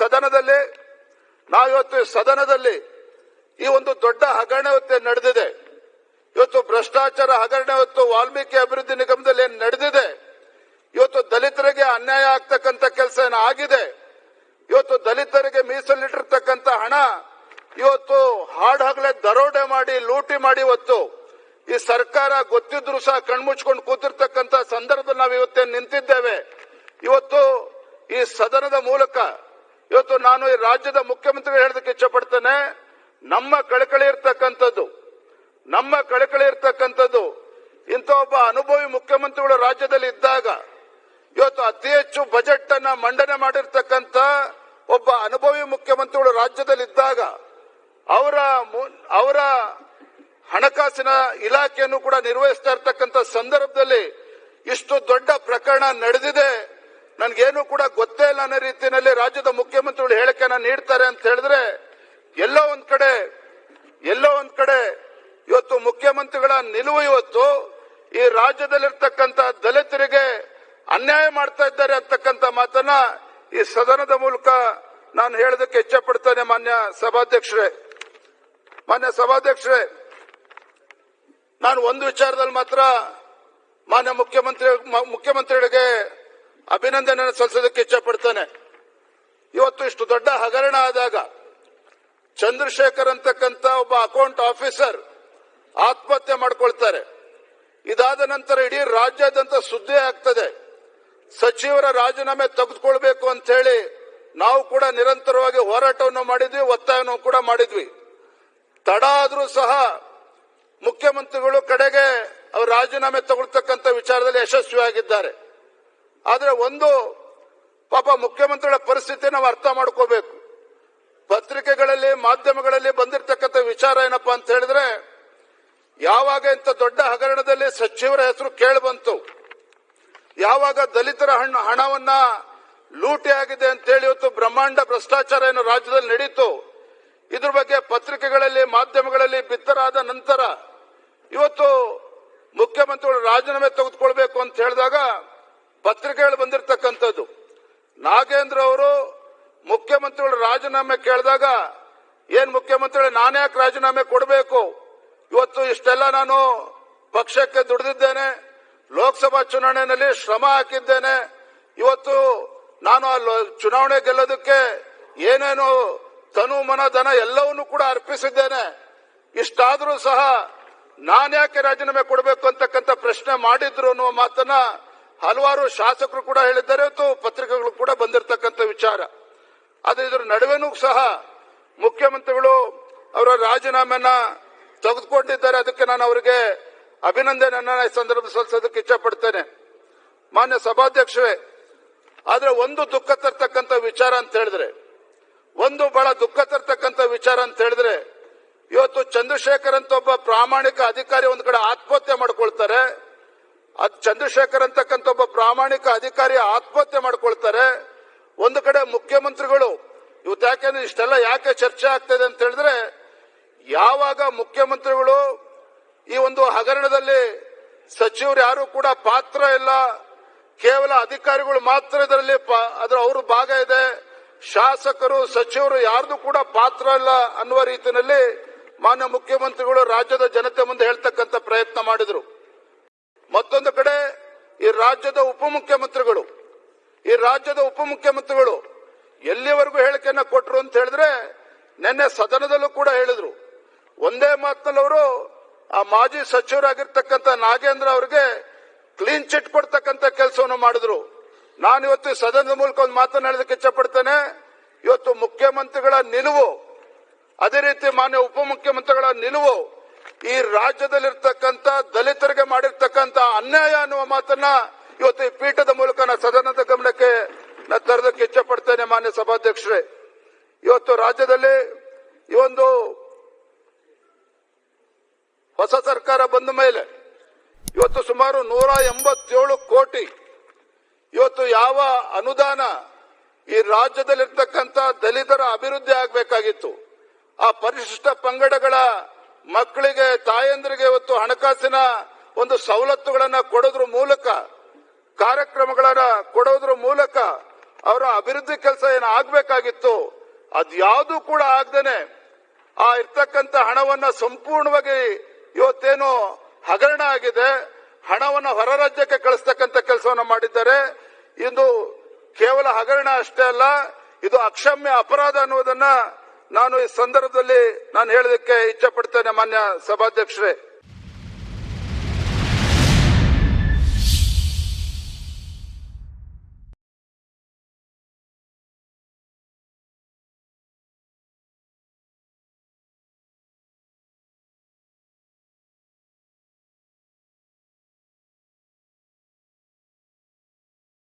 ಸದನದಲ್ಲಿ, ನಾವಿವತ್ತು ಈ ಸದನದಲ್ಲಿ ಈ ಒಂದು ದೊಡ್ಡ ಹಗರಣ ಇವತ್ತು ನಡೆದಿದೆ. ಇವತ್ತು ಭ್ರಷ್ಟಾಚಾರ ಹಗರಣ, ಇವತ್ತು ವಾಲ್ಮೀಕಿ ಅಭಿವೃದ್ಧಿ ನಿಗಮದಲ್ಲಿ ಏನ್ ನಡೆದಿದೆ, ಇವತ್ತು ದಲಿತರಿಗೆ ಅನ್ಯಾಯ ಆಗ್ತಕ್ಕಂಥ ಕೆಲಸ ಏನಾಗಿದೆ ಆಗಿದೆ, ಇವತ್ತು ದಲಿತರಿಗೆ ಮೀಸಲಿಟ್ಟಿರ್ತಕ್ಕಂಥ ಹಣ, ಇವತ್ತು ಹಾಡ್ ಹಗಲೇ ದರೋಡೆ ಮಾಡಿ, ಲೂಟಿ ಮಾಡಿ ಇವತ್ತು ಈ ಸರ್ಕಾರ ಗೊತ್ತಿದ್ರು ಸಹ ಕಣ್ಮುಚ್ಕೊಂಡು ಕೂತಿರ್ತಕ್ಕಂಥ ಸಂದರ್ಭದಲ್ಲಿ ನಾವು ಇವತ್ತೇ ನಿಂತಿದ್ದೇವೆ. ಇವತ್ತು ಈ ಸದನದ ಮೂಲಕ ಇವತ್ತು ನಾನು ಈ ರಾಜ್ಯದ ಮುಖ್ಯಮಂತ್ರಿಗಳು ಹೇಳೋದಕ್ಕೆ ಇಚ್ಛಪಡ್ತೇನೆ, ನಮ್ಮ ಕಳಕಳಿ ಇರ್ತಕ್ಕಂಥದ್ದು, ನಮ್ಮ ಕಳಕಳಿ ಇರ್ತಕ್ಕಂಥದ್ದು, ಇಂಥ ಒಬ್ಬ ಅನುಭವಿ ಮುಖ್ಯಮಂತ್ರಿಗಳು ರಾಜ್ಯದಲ್ಲಿ ಇದ್ದಾಗ, ಇವತ್ತು ಅತಿ ಹೆಚ್ಚು ಬಜೆಟ್ ಅನ್ನ ಮಂಡನೆ ಮಾಡಿರ್ತಕ್ಕಂಥ ಒಬ್ಬ ಅನುಭವಿ ಮುಖ್ಯಮಂತ್ರಿಗಳು ರಾಜ್ಯದಲ್ಲಿ ಇದ್ದಾಗ, ಅವರ ಅವರ ಹಣಕಾಸಿನ ಇಲಾಖೆಯನ್ನು ಕೂಡ ನಿರ್ವಹಿಸ್ತಾ ಇರ್ತಕ್ಕಂಥ ಸಂದರ್ಭದಲ್ಲಿ ಇಷ್ಟು ದೊಡ್ಡ ಪ್ರಕರಣ ನಡೆದಿದೆ. ನನ್ಗೇನು ಕೂಡ ಗೊತ್ತೇ ಇಲ್ಲ ಅನ್ನೋ ರೀತಿಯಲ್ಲಿ ರಾಜ್ಯದ ಮುಖ್ಯಮಂತ್ರಿಗಳು ಹೇಳಿಕೆನ ನೀಡ್ತಾರೆ ಅಂತ ಹೇಳಿದ್ರೆ ಎಲ್ಲೋ ಒಂದ್ ಕಡೆ, ಎಲ್ಲೋ ಒಂದ್ ಕಡೆ ಇವತ್ತು ಮುಖ್ಯಮಂತ್ರಿಗಳ ನಿಲುವು ಇವತ್ತು ಈ ರಾಜ್ಯದಲ್ಲಿರ್ತಕ್ಕಂಥ ದಲಿತರಿಗೆ ಅನ್ಯಾಯ ಮಾಡ್ತಾ ಇದ್ದಾರೆ ಅಂತಕ್ಕಂಥ ಮಾತನ್ನ ಈ ಸದನದ ಮೂಲಕ ನಾನು ಹೇಳೋದಕ್ಕೆ ಇಚ್ಛಪಡ್ತೇನೆ ಮಾನ್ಯ ಸಭಾಧ್ಯಕ್ಷರೇ. ಮಾನ್ಯ ಸಭಾಧ್ಯಕ್ಷರೇ, ನಾನು ಒಂದು ವಿಚಾರದಲ್ಲಿ ಮಾತ್ರ ಮಾನ್ಯ ಮುಖ್ಯಮಂತ್ರಿ, ಮುಖ್ಯಮಂತ್ರಿಗಳಿಗೆ ಅಭಿನಂದನೆ ಸಲ್ಲಿಸೋದಕ್ಕೆ ಇಚ್ಛಪಡ್ತೇನೆ. ಇವತ್ತು ಇಷ್ಟು ದೊಡ್ಡ ಹಗರಣ ಆದಾಗ ಚಂದ್ರಶೇಖರ್ ಅಂತಕ್ಕಂಥ ಒಬ್ಬ ಅಕೌಂಟ್ ಆಫೀಸರ್ ಆತ್ಮಹತ್ಯೆ ಮಾಡ್ಕೊಳ್ತಾರೆ. ಇದಾದ ನಂತರ ಇಡೀ ರಾಜ್ಯಾದ್ಯಂತ ಸುದ್ದಿ ಆಗ್ತದೆ. ಸಚಿವರ ರಾಜೀನಾಮೆ ತೆಗೆದುಕೊಳ್ಬೇಕು ಅಂತ ಹೇಳಿ ನಾವು ಕೂಡ ನಿರಂತರವಾಗಿ ಹೋರಾಟವನ್ನು ಮಾಡಿದ್ವಿ, ಒತ್ತಾಯವನ್ನು ಕೂಡ ಮಾಡಿದ್ವಿ. ತಡ ಆದ್ರೂ ಸಹ ಮುಖ್ಯಮಂತ್ರಿಗಳು ಕಡೆಗೆ ಅವರು ರಾಜೀನಾಮೆ ತಗೊಳ್ತಕ್ಕಂಥ ವಿಚಾರದಲ್ಲಿ ಯಶಸ್ವಿಯಾಗಿದ್ದಾರೆ. ಆದ್ರೆ ಒಂದು ಪಾಪ ಮುಖ್ಯಮಂತ್ರಿಗಳ ಪರಿಸ್ಥಿತಿ ನಾವು ಅರ್ಥ ಮಾಡ್ಕೋಬೇಕು. ಪತ್ರಿಕೆಗಳಲ್ಲಿ, ಮಾಧ್ಯಮಗಳಲ್ಲಿ ಬಂದಿರತಕ್ಕಂಥ ವಿಚಾರ ಏನಪ್ಪಾ ಅಂತ ಹೇಳಿದ್ರೆ, ಯಾವಾಗ ಇಂಥ ದೊಡ್ಡ ಹಗರಣದಲ್ಲಿ ಸಚಿವರ ಹೆಸರು ಕೇಳಿ ಬಂತು, ಯಾವಾಗ ದಲಿತರ ಹಣ, ಹಣವನ್ನ ಲೂಟಿ ಆಗಿದೆ ಅಂತೇಳಿ ಇವತ್ತು ಬ್ರಹ್ಮಾಂಡ ಭ್ರಷ್ಟಾಚಾರ ಏನು ರಾಜ್ಯದಲ್ಲಿ ನಡೀತು, ಇದ್ರ ಬಗ್ಗೆ ಪತ್ರಿಕೆಗಳಲ್ಲಿ, ಮಾಧ್ಯಮಗಳಲ್ಲಿ ಬಿತ್ತರಾದ ನಂತರ, ಇವತ್ತು ಮುಖ್ಯಮಂತ್ರಿಗಳು ರಾಜೀನಾಮೆ ತೆಗೆದುಕೊಳ್ಬೇಕು ಅಂತ ಹೇಳಿದಾಗ ಪತ್ರಿಕೆಗಳು ಬಂದಿರತಕ್ಕಂಥದ್ದು. ನಾಗೇಂದ್ರ ಅವರು ಮುಖ್ಯಮಂತ್ರಿಗಳು ರಾಜೀನಾಮೆ ಕೇಳಿದಾಗ, ಏನ್ ಮುಖ್ಯಮಂತ್ರಿಗಳು, ನಾನೇ ಯಾಕೆ ರಾಜೀನಾಮೆ ಕೊಡಬೇಕು? ಇವತ್ತು ಇಷ್ಟೆಲ್ಲ ನಾನು ಪಕ್ಷಕ್ಕೆ ದುಡಿದಿದ್ದೇನೆ. ಲೋಕಸಭಾ ಚುನಾವಣೆಯಲ್ಲಿ ಶ್ರಮ ಹಾಕಿದ್ದೇನೆ. ಇವತ್ತು ನಾನು ಆ ಚುನಾವಣೆ ಗೆಲ್ಲೋದಕ್ಕೆ ಏನೇನು ತನು, ಮನ, ಧನ ಎಲ್ಲವನ್ನೂ ಕೂಡ ಅರ್ಪಿಸಿದ್ದೇನೆ. ಇಷ್ಟಾದರೂ ಸಹ ನಾನ್ಯಾಕೆ ರಾಜೀನಾಮೆ ಕೊಡಬೇಕು ಅಂತಕ್ಕಂಥ ಪ್ರಶ್ನೆ ಮಾಡಿದ್ರು ಅನ್ನುವ ಮಾತನ್ನ ಹಲವಾರು ಶಾಸಕರು ಕೂಡ ಹೇಳಿದ್ದಾರೆ, ಮತ್ತು ಪತ್ರಿಕೆಗಳು ಕೂಡ ಬಂದಿರತಕ್ಕಂಥ ವಿಚಾರ. ಆದರೆ ಇದರ ನಡುವೆನೂ ಸಹ ಮುಖ್ಯಮಂತ್ರಿಗಳು ಅವರ ರಾಜೀನಾಮೆನ ತೆಗೆದುಕೊಂಡಿದ್ದಾರೆ. ಅದಕ್ಕೆ ನಾನು ಅವರಿಗೆ ಅಭಿನಂದನೆಯನ್ನ ಈ ಸಂದರ್ಭ ಸಲ್ಲಿಸೋದಕ್ಕೆ ಇಚ್ಛಪಡ್ತೇನೆ. ಮಾನ್ಯ ಸಭಾಧ್ಯಕ್ಷರೇ, ಆದರೆ ಒಂದು ದುಃಖ ತರ್ತಕ್ಕಂಥ ವಿಚಾರ ಅಂತ ಹೇಳಿದ್ರೆ, ಒಂದು ಬಹಳ ದುಃಖ ತರ್ತಕ್ಕಂಥ ವಿಚಾರ ಅಂತ ಹೇಳಿದ್ರೆ, ಇವತ್ತು ಚಂದ್ರಶೇಖರ್ ಅಂತ ಒಬ್ಬ ಪ್ರಾಮಾಣಿಕ ಅಧಿಕಾರಿ ಒಂದು ಕಡೆ ಆತ್ಮಹತ್ಯೆ ಮಾಡ್ಕೊಳ್ತಾರೆ. ಅದ್ ಚಂದ್ರಶೇಖರ್ ಅಂತಕ್ಕಂಥ ಒಬ್ಬ ಪ್ರಾಮಾಣಿಕ ಅಧಿಕಾರಿ ಆತ್ಮಹತ್ಯೆ ಮಾಡ್ಕೊಳ್ತಾರೆ. ಒಂದು ಕಡೆ ಮುಖ್ಯಮಂತ್ರಿಗಳು, ಇವತ್ತು ಯಾಕೆಂದ್ರೆ ಇಷ್ಟೆಲ್ಲ ಯಾಕೆ ಚರ್ಚೆ ಆಗ್ತದೆ ಅಂತ ಹೇಳಿದ್ರೆ, ಯಾವಾಗ ಮುಖ್ಯಮಂತ್ರಿಗಳು ಈ ಒಂದು ಹಗರಣದಲ್ಲಿ ಸಚಿವರು ಯಾರು ಕೂಡ ಪಾತ್ರ ಇಲ್ಲ, ಕೇವಲ ಅಧಿಕಾರಿಗಳು ಮಾತ್ರ ಇದರಲ್ಲಿ ಅದ್ರ ಅವರು ಭಾಗ ಇದೆ, ಶಾಸಕರು, ಸಚಿವರು ಯಾರ್ದು ಕೂಡ ಪಾತ್ರ ಇಲ್ಲ ಅನ್ನುವ ರೀತಿಯಲ್ಲಿ ಮಾನ್ಯ ಮುಖ್ಯಮಂತ್ರಿಗಳು ರಾಜ್ಯದ ಜನತೆ ಮುಂದೆ ಹೇಳ್ತಕ್ಕಂಥ ಪ್ರಯತ್ನ ಮಾಡಿದ್ರು. ಮತ್ತೊಂದು ಕಡೆ ಈ ರಾಜ್ಯದ ಉಪಮುಖ್ಯಮಂತ್ರಿಗಳು, ಈ ರಾಜ್ಯದ ಉಪಮುಖ್ಯಮಂತ್ರಿಗಳು ಎಲ್ಲಿವರೆಗೂ ಹೇಳಿಕೆಯನ್ನ ಕೊಟ್ಟರು ಅಂತ ಹೇಳಿದ್ರೆ ನಿನ್ನೆ ಸದನದಲ್ಲೂ ಕೂಡ ಹೇಳಿದ್ರು. ಒಂದೇ ಮಾತಿನಲ್ಲಿ ಆ ಮಾಜಿ ಸಚಿವರಾಗಿರ್ತಕ್ಕಂಥ ನಾಗೇಂದ್ರ ಅವರಿಗೆ ಕ್ಲೀನ್ ಚಿಟ್ ಕೊಡ್ತಕ್ಕಂಥ ಕೆಲಸವನ್ನು ಮಾಡಿದ್ರು. ನಾನು ಇವತ್ತು ಸದನದ ಮೂಲಕ ಒಂದು ಮಾತನಾಡೋದಕ್ಕೆ ಇಚ್ಛಪಡ್ತೇನೆ. ಇವತ್ತು ಮುಖ್ಯಮಂತ್ರಿಗಳ ನಿಲುವು, ಅದೇ ರೀತಿ ಮಾನ್ಯ ಉಪಮುಖ್ಯಮಂತ್ರಿಗಳ ನಿಲುವು ಈ ರಾಜ್ಯದಲ್ಲಿರ್ತಕ್ಕಂಥ ದಲಿತರಿಗೆ ಮಾಡಿರ್ತಕ್ಕಂಥ ಅನ್ಯಾಯ ಅನ್ನುವ ಮಾತನ್ನ ಇವತ್ತು ಈ ಪೀಠದ ಮೂಲಕ ನಾ ಸದನದ ಗಮನಕ್ಕೆ ನಾ ತರೋದಕ್ಕೆ ಇಚ್ಛಪಡ್ತೇನೆ ಮಾನ್ಯ ಸಭಾಧ್ಯಕ್ಷರೇ. ಇವತ್ತು ರಾಜ್ಯದಲ್ಲಿ ಈ ಒಂದು ಹೊಸ ಸರ್ಕಾರ ಬಂದ ಮೇಲೆ ಇವತ್ತು ಸುಮಾರು ನೂರ ಎಂಬತ್ತೇಳು ಕೋಟಿ ಇವತ್ತು ಯಾವ ಅನುದಾನ ಈ ರಾಜ್ಯದಲ್ಲಿರ್ತಕ್ಕಂಥ ದಲಿತರ ಅಭಿವೃದ್ಧಿ ಆಗಬೇಕಾಗಿತ್ತು. ಆ ಪರಿಶಿಷ್ಟ ಪಂಗಡಗಳ ಮಕ್ಕಳಿಗೆ, ತಾಯಂದ್ರಿಗೆ ಇವತ್ತು ಹಣಕಾಸಿನ ಒಂದು ಸವಲತ್ತುಗಳನ್ನ ಕೊಡೋದ್ರ ಮೂಲಕ, ಕಾರ್ಯಕ್ರಮಗಳನ್ನ ಕೊಡೋದ್ರ ಮೂಲಕ ಅವರ ಅಭಿವೃದ್ಧಿ ಕೆಲಸ ಏನು ಆಗ್ಬೇಕಾಗಿತ್ತು, ಅದ್ಯಾವುದು ಕೂಡ ಆಗ್ದೇನೆ ಆ ಇರ್ತಕ್ಕಂತ ಹಣವನ್ನ ಸಂಪೂರ್ಣವಾಗಿ ಇವತ್ತೇನು ಹಗರಣ ಆಗಿದೆ. ಹಣವನ್ನ ಹೊರ ರಾಜ್ಯಕ್ಕೆ ಕಳಿಸ್ತಕ್ಕಂಥ ಕೆಲಸವನ್ನ ಮಾಡಿದ್ದಾರೆ. ಇದು ಕೇವಲ ಹಗರಣ ಅಷ್ಟೇ ಅಲ್ಲ, ಇದು ಅಕ್ಷಮ್ಯ ಅಪರಾಧ ಅನ್ನುವುದನ್ನ ನಾನು ಈ ಸಂದರ್ಭದಲ್ಲಿ ನಾನು ಹೇಳೋದಕ್ಕೆ ಇಚ್ಛೆ ಪಡ್ತೇನೆ ಮಾನ್ಯ ಸಭಾಧ್ಯಕ್ಷರೇ.